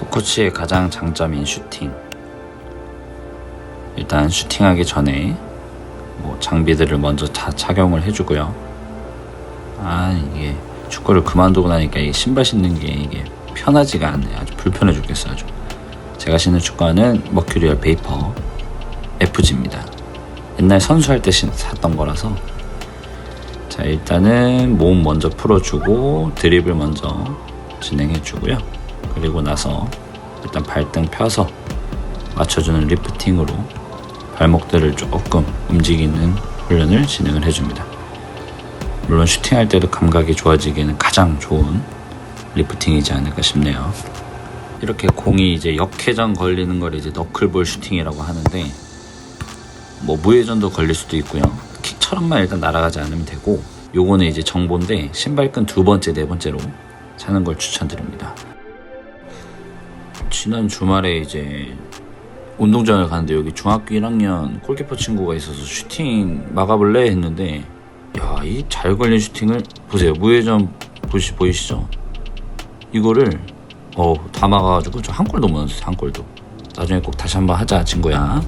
스코치의 가장 장점인 슈팅. 일단 슈팅하기 전에 뭐 장비들을 먼저 다 착용을 해주고요. 아 이게 축구를 그만두고 나니까 이 신발 신는 게 이게 편하지가 않네. 아주 불편해 죽겠어 아주. 제가 신는 축구화는 머큐리얼 베이퍼 FG입니다. 옛날 선수할 때 신- 샀던 거라서 자 일단은 몸 먼저 풀어주고 드립을 먼저 진행해주고요. 그리고 나서 일단 발등 펴서 맞춰주는 리프팅으로 발목들을 조금 움직이는 훈련을 진행을 해줍니다. 물론 슈팅할 때도 감각이 좋아지기에는 가장 좋은 리프팅이지 않을까 싶네요. 이렇게 공이 이제 역회전 걸리는 걸 이제 너클볼 슈팅이라고 하는데 뭐 무회전도 걸릴 수도 있고요. 킥처럼만 일단 날아가지 않으면 되고 요거는 이제 정보인데 신발끈 두 번째 네 번째로 차는 걸 추천드립니다. 지난 주말에 이제 운동장을 가는데 여기 중학교 1학년 골키퍼 친구가 있어서 슈팅 막아볼래 했는데 야 이 잘 걸린 슈팅을 보세요. 무회전 보시 보이시죠? 이거를 어다 막아가지고 저 한 골도 못 넣었어요 한 골도. 나중에 꼭 다시 한번 하자 친구야